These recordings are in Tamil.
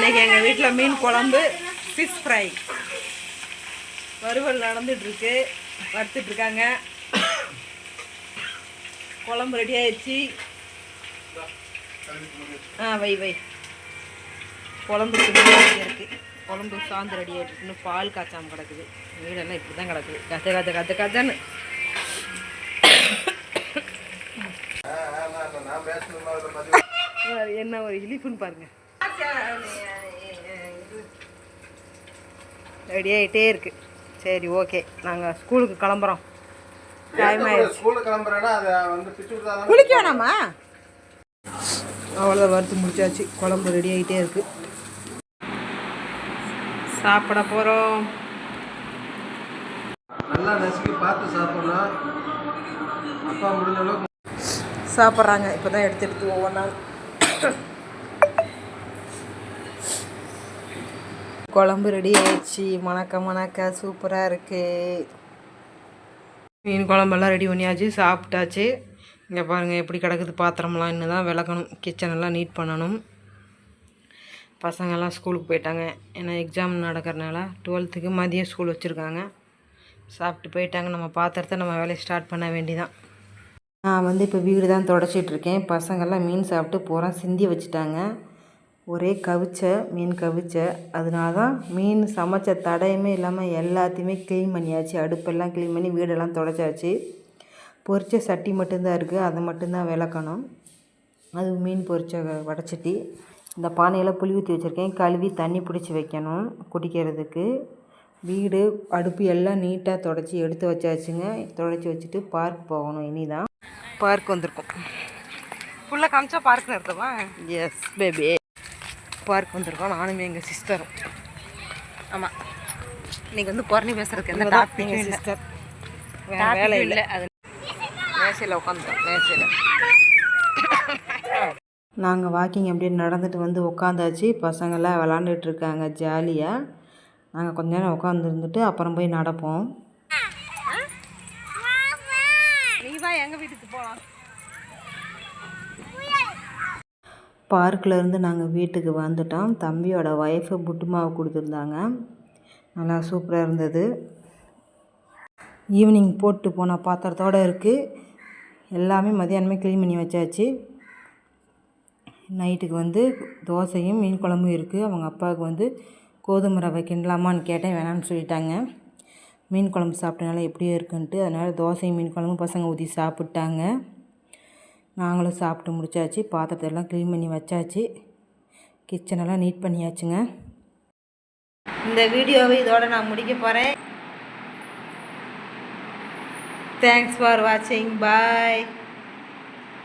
இன்னைக்கு எங்கள் வீட்டில் மீன் குழம்பு ஃபிஷ் ஃப்ரை வறுவல் நடந்துட்டு இருக்கு வறுத்துட்டு இருக்காங்க குழம்பு ரெடி ஆயிடுச்சு. ஆ வை வை. குழம்பு ரெடி இருக்கு குழம்பு சாந்து ரெடி ஆகிட்டு இன்னும் பால் காய்ச்சாம கிடக்குது. வீடெல்லாம் இப்படி தான் கிடக்குது கத்த கத்த கத்த கத்தன்னு வேறு என்ன ஒரு இழிப்புன்னு பாருங்க. ரெடி ஆகிட்டே இருக்கு. சரி ஓகே நாங்கள் ஸ்கூலுக்கு கிளம்புறோம். டைம் ஆயிடுச்சு. குளிக்க வேணாமா? அவ்வளோ வறுத்து முடிச்சாச்சு. குழம்பு ரெடி ஆகிட்டே இருக்கு. சாப்பிட போகிறோம் நல்லா நசுக்கி பார்த்து சாப்பிடணும் அப்பா முடிஞ்ச அளவுக்கு சாப்பிட்றாங்க. இப்போ தான் எடுத்து எடுத்து ஒவ்வொன்றா குழம்பு ரெடி ஆயிடுச்சு. மணக்க மணக்க சூப்பராக இருக்கு. மீன் குழம்பெல்லாம் ரெடி பண்ணியாச்சு சாப்பிட்டாச்சு. இங்கே பாருங்கள் எப்படி கிடக்குது பாத்திரம்லாம். இன்னும் தான் விளக்கணும் கிச்சனெல்லாம் நீட் பண்ணணும். பசங்கள்லாம் ஸ்கூலுக்கு போயிட்டாங்க. ஏன்னா எக்ஸாம் நடக்கிறனால டுவெல்த்துக்கு மதியம் ஸ்கூல் வச்சுருக்காங்க. சாப்பிட்டு போயிட்டாங்க. நம்ம பாத்திரத்தை நம்ம வேலையை ஸ்டார்ட் பண்ண வேண்டிதான். நான் வந்து இப்போ வீடு தான் தொடச்சிட்ருக்கேன் பசங்கள்லாம் மீன் சாப்பிட்டு பூரா சிந்தி வச்சுட்டாங்க. ஒரே கவிச்ச மீன் கவிச்ச. அதனால தான் மீன் சமைச்ச தடையுமே இல்லாமல் எல்லாத்தையுமே க்ளீன் பண்ணியாச்சு. அடுப்பெல்லாம் க்ளீன் பண்ணி வீடெல்லாம் தொடச்சாச்சு. பொரிச்ச சட்டி மட்டும்தான் இருக்குது அதை மட்டும்தான் விளக்கணும் அது மீன் பொரிச்ச வ- வடைச்சட்டி. இந்த பானையில் புளி ஊற்றி வச்சுருக்கேன். கழுவி தண்ணி பிடிச்சி வைக்கணும் குடிக்கிறதுக்கு. வீடு அடுப்பு எல்லாம் நீட்டாக தொடச்சி எடுத்து வச்சாச்சுங்க. தொடச்சி வச்சுட்டு பார்க் போகணும் இனி தான் பார்க் வந்திருக்கோம். ஃபுல்லாக காமிச்சா பார்க் நிறுத்தவா எஸ் பேபி பார்க் வந்திருக்கோம். நானும் எங்கள் சிஸ்டரும் ஆமாம் இன்னைக்கு வந்து பொறணி பேசுறதுக்கு எந்த டாபிக் சிஸ்டர் வேறு வேலை இல்லை. அது மேசையில் உட்காந்துட்டோம் மேசையில். நாங்கள் வாக்கிங் அப்படியே நடந்துட்டு வந்து உட்காந்தாச்சு பசங்கள்லாம் விளாண்டுட்டு இருக்காங்க ஜாலியாக நாங்கள் கொஞ்ச நேரம் உட்காந்துருந்துட்டு அப்புறம் போய் நடப்போம். நீ வா எங்கள் வீட்டுக்கு போகலாம் பார்க்கிலேருந்து நாங்கள் வீட்டுக்கு வந்துட்டோம். தம்பியோட ஒய்ஃபு புட்டு மாவு கொடுத்துருந்தாங்க. நல்லா சூப்பராக இருந்தது. ஈவினிங் போட்டு போன பாத்திரத்தோடு இருக்குது எல்லாமே மதியானமே க்ளீன் பண்ணி வச்சாச்சு. நைட்டுக்கு வந்து தோசையும் மீன் குழம்பும் இருக்குது அவங்க அப்பாவுக்கு வந்து கோதுமை ரவை கிண்டலாமான்னு கேட்டேன். வேணாம்னு சொல்லிட்டாங்க. மீன் குழம்பு சாப்பிட்டனால எப்படியோ இருக்குன்ட்டு அதனால் தோசையும் மீன் குழம்பும் பசங்க ஊற்றி சாப்பிட்டாங்க. நாங்களும் சாப்பிட்டு முடிச்சாச்சு பாத்திரத்தை எல்லாம் க்ளீன் பண்ணி வச்சாச்சு. கிச்சனெல்லாம் நீட் பண்ணியாச்சுங்க. இந்த வீடியோவை இதோட நான் முடிக்க போகிறேன் தேங்க்ஸ் ஃபார் வாட்சிங் பாய்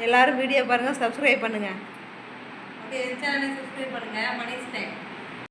எல்லோரும் வீடியோ பாருங்கள் சப்ஸ்கிரைப் பண்ணுங்கள் ஓகே சேனலை சப்ஸ்கிரைப் பண்ணுங்கள் மணி ஸ்டேன்